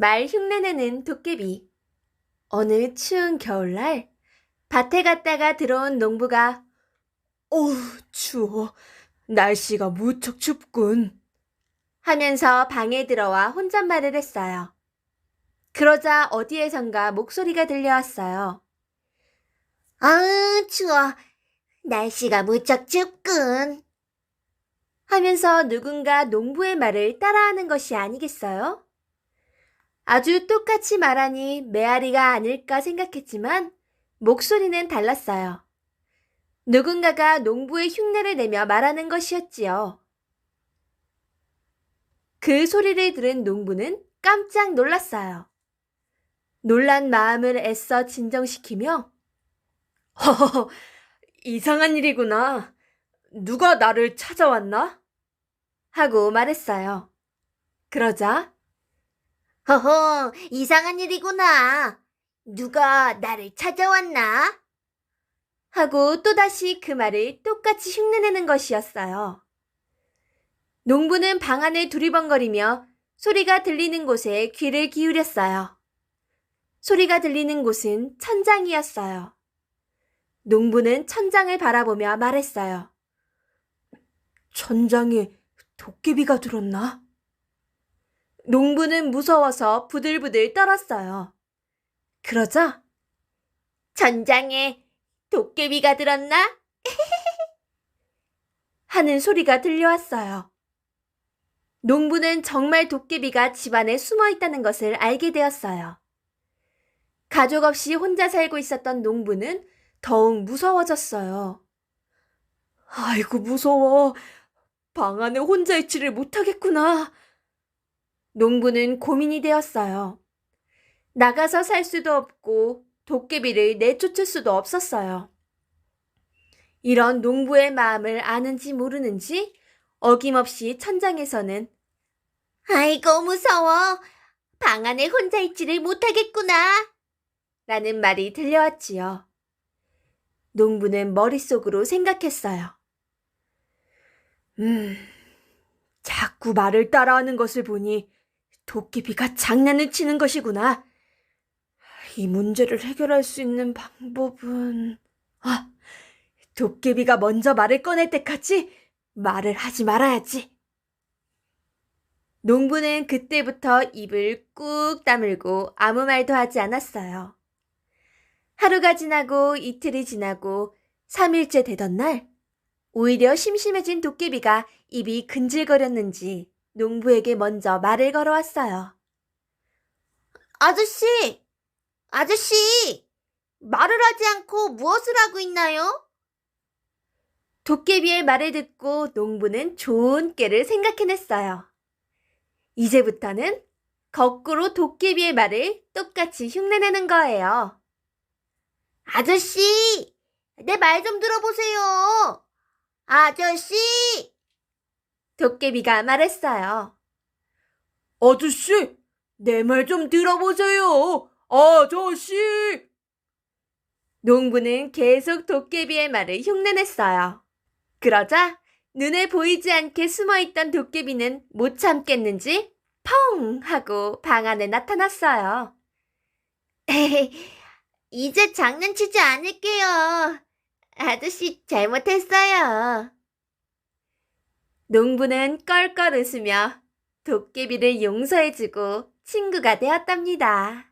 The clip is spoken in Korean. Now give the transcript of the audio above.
말 흉내내는 도깨비. 어느 추운 겨울날 밭에 갔다가 들어온 농부가 어우, 추워. 날씨가 무척 춥군. 하면서 방에 들어와 혼잣말을 했어요. 그러자 어디에선가 목소리가 들려왔어요. 아으, 추워. 날씨가 무척 춥군. 하면서 누군가 농부의 말을 따라하는 것이 아니겠어요? 아주 똑같이 말하니 메아리가 아닐까 생각했지만 목소리는 달랐어요. 누군가가 농부의 흉내를 내며 말하는 것이었지요. 그 소리를 들은 농부는 깜짝 놀랐어요. 놀란 마음을 애써 진정시키며 허허허, 이상한 일이구나. 누가 나를 찾아왔나? 하고 말했어요. 그러자 허허, 이상한 일이구나. 누가 나를 찾아왔나? 하고 또다시 그 말을 똑같이 흉내내는 것이었어요. 농부는 방 안을 두리번거리며 소리가 들리는 곳에 귀를 기울였어요. 소리가 들리는 곳은 천장이었어요. 농부는 천장을 바라보며 말했어요. 천장에 도깨비가 들었나? 농부는 무서워서 부들부들 떨었어요. 그러자 전장에 도깨비가 들었나? 하는 소리가 들려왔어요. 농부는 정말 도깨비가 집안에 숨어 있다는 것을 알게 되었어요. 가족 없이 혼자 살고 있었던 농부는 더욱 무서워졌어요. 아이고, 무서워. 방 안에 혼자 있지를 못하겠구나. 농부는 고민이 되었어요. 나가서 살 수도 없고 도깨비를 내쫓을 수도 없었어요. 이런 농부의 마음을 아는지 모르는지 어김없이 천장에서는 아이고, 무서워. 방 안에 혼자 있지를 못하겠구나. 라는 말이 들려왔지요. 농부는 머릿속으로 생각했어요. 음, 자꾸 말을 따라하는 것을 보니 도깨비가 장난을 치는 것이구나. 이 문제를 해결할 수 있는 방법은, 아, 도깨비가 먼저 말을 꺼낼 때까지 말을 하지 말아야지. 농부는 그때부터 입을 꾹 다물고 아무 말도 하지 않았어요. 하루가 지나고 이틀이 지나고 3일째 되던 날, 오히려 심심해진 도깨비가 입이 근질거렸는지 농부에게 먼저 말을 걸어왔어요. 아저씨! 아저씨! 말을 하지 않고 무엇을 하고 있나요? 도깨비의 말을 듣고 농부는 좋은 깨를 생각해냈어요. 이제부터는 거꾸로 도깨비의 말을 똑같이 흉내내는 거예요. 아저씨! 내 말 좀 들어보세요. 아저씨! 도깨비가 말했어요. 아저씨, 내 말 좀 들어보세요. 아저씨! 농부는 계속 도깨비의 말을 흉내냈어요. 그러자 눈에 보이지 않게 숨어있던 도깨비는 못 참겠는지 펑 하고 방 안에 나타났어요. 이제 장난치지 않을게요. 아저씨 잘못했어요. 농부는 껄껄 웃으며 도깨비를 용서해주고 친구가 되었답니다.